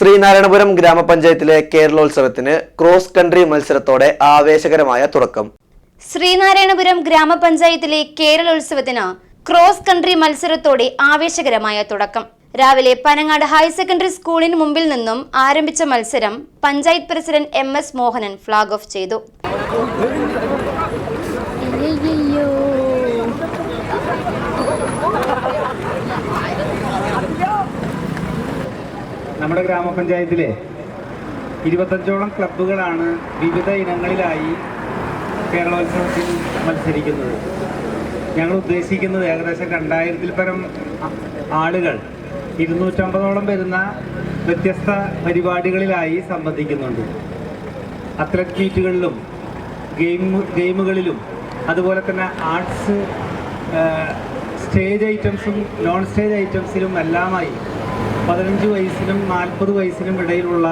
ശ്രീനാരായണപുരം ഗ്രാമപഞ്ചായത്തിലെ കേരളോത്സവത്തിന് cross country മത്സരത്തോടെ ആവേശകരമായ തുടക്കം. ശ്രീനാരായണപുരം ഗ്രാമപഞ്ചായത്തിലെ കേരളോത്സവത്തിന് ക്രോസ് കൺട്രി മത്സരത്തോടെ ആവേശകരമായ തുടക്കം. രാവിലെ പനങ്ങാട് ഹയർ സെക്കൻഡറി സ്കൂളിന് മുമ്പിൽ നിന്നും ആരംഭിച്ച മത്സരം panchayat president M S Mohanan flag off ചെയ്തു. നമ്മുടെ ഗ്രാമപഞ്ചായത്തിലെ ഇരുപത്തഞ്ചോളം ക്ലബ്ബുകളാണ് വിവിധ ഇനങ്ങളിലായി കേരളോത്സവത്തിൽ മത്സരിക്കുന്നത്. ഞങ്ങൾ ഉദ്ദേശിക്കുന്നത് ഏകദേശം രണ്ടായിരത്തിൽ പരം ആളുകൾ ഇരുന്നൂറ്റമ്പതോളം വരുന്ന വ്യത്യസ്ത പരിപാടികളിലായി സംബന്ധിക്കുന്നുണ്ട്. അത്ലറ്റ് മീറ്റുകളിലും ഗെയിം ഗെയിമുകളിലും അതുപോലെ തന്നെ ആർട്സ് സ്റ്റേജ് ഐറ്റംസും നോൺ സ്റ്റേജ് ഐറ്റംസിലും എല്ലാമായി പതിനഞ്ച് വയസ്സിനും നാൽപ്പത് വയസ്സിനും ഇടയിലുള്ള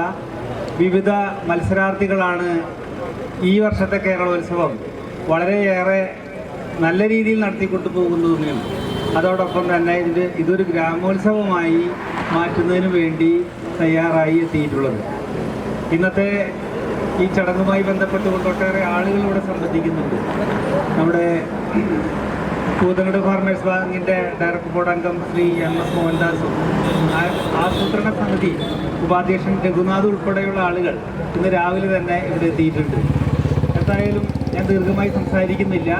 വിവിധ മത്സരാർത്ഥികളാണ് ഈ വർഷത്തെ കേരളോത്സവം വളരെയേറെ നല്ല രീതിയിൽ നടത്തിക്കൊണ്ടു പോകുന്നതിനും അതോടൊപ്പം തന്നെ ഇതിന്റെ ഇതൊരു ഗ്രാമോത്സവമായി മാറ്റുന്നതിന് വേണ്ടി തയ്യാറായി എത്തിയിട്ടുള്ളത്. ഇന്നത്തെ ഈ ചടങ്ങുമായി ബന്ധപ്പെട്ടുകൊണ്ട് ഒട്ടേറെ ആളുകൾ ഇവിടെ സംബന്ധിക്കുന്നുണ്ട്. നമ്മുടെ കൂതങ്ങട് ഫാർമേഴ്സ് ബാങ്കിന്റെ ഡയറക്ടർ ബോർഡ് അംഗം ശ്രീ എം എസ് മോഹൻദാസും. ആസൂത്രണ സമിതി ഉപാധ്യക്ഷൻ രഘുനാഥ് ഉൾപ്പെടെയുള്ള ആളുകൾ ഇന്ന് രാവിലെ തന്നെ ഇവിടെ എത്തിയിട്ടുണ്ട്. എന്തായാലും ഞാൻ ദീർഘമായി സംസാരിക്കുന്നില്ല.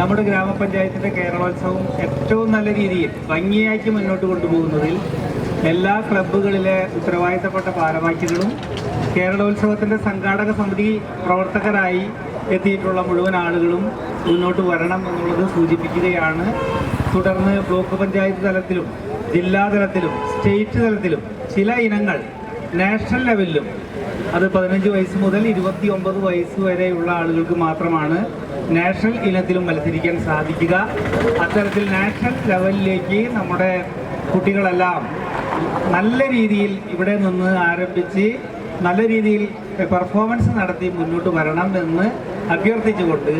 നമ്മുടെ ഗ്രാമപഞ്ചായത്തിന്റെ കേരളോത്സവം ഏറ്റവും നല്ല രീതിയിൽ ഭംഗിയാക്കി മുന്നോട്ട് കൊണ്ടുപോകുന്നതിൽ എല്ലാ ക്ലബ്ബുകളിലെ ഉത്തരവാദിത്തപ്പെട്ട ഭാരവാഹികളും കേരളോത്സവത്തിന്റെ സംഘാടക സമിതി പ്രവർത്തകരായി എത്തിയിട്ടുള്ള മുഴുവൻ ആളുകളും മുന്നോട്ട് വരണം എന്നുള്ളത് സൂചിപ്പിക്കുകയാണ്. തുടർന്ന് ബ്ലോക്ക് പഞ്ചായത്ത് തലത്തിലും ജില്ലാ തലത്തിലും സ്റ്റേറ്റ് തലത്തിലും ചില ഇനങ്ങൾ നാഷണൽ ലെവലിലും അത് പതിനഞ്ച് വയസ്സ് മുതൽ ഇരുപത്തി ഒമ്പത് വയസ്സ് വരെയുള്ള ആളുകൾക്ക് മാത്രമാണ് നാഷണൽ ഇനത്തിലും മത്സരിക്കാൻ സാധിക്കുക. അത്തരത്തിൽ നാഷണൽ ലെവലിലേക്ക് നമ്മുടെ കുട്ടികളെല്ലാം നല്ല രീതിയിൽ ഇവിടെ നിന്ന് ആരംഭിച്ച് നല്ല രീതിയിൽ പെർഫോമൻസ് നടത്തി മുന്നോട്ട് വരണം എന്ന് അഭ്യർത്ഥിച്ചുകൊണ്ട്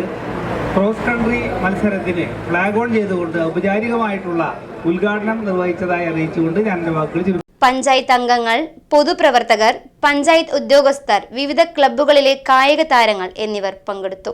ക്രോസ് കൺട്രി മത്സരത്തിന് ഫ്ലാഗ് ഓൺ ചെയ്തുകൊണ്ട് ഔപചാരികമായിട്ടുള്ള ഉദ്ഘാടനം നിർവഹിച്ചതായി അറിയിച്ചുകൊണ്ട് ഞാൻ എന്റെ വാക്കുകൾ. പഞ്ചായത്ത് അംഗങ്ങൾ പൊതുപ്രവർത്തകർ പഞ്ചായത്ത് ഉദ്യോഗസ്ഥർ വിവിധ ക്ലബ്ബുകളിലെ കായിക താരങ്ങൾ എന്നിവർ പങ്കെടുത്തു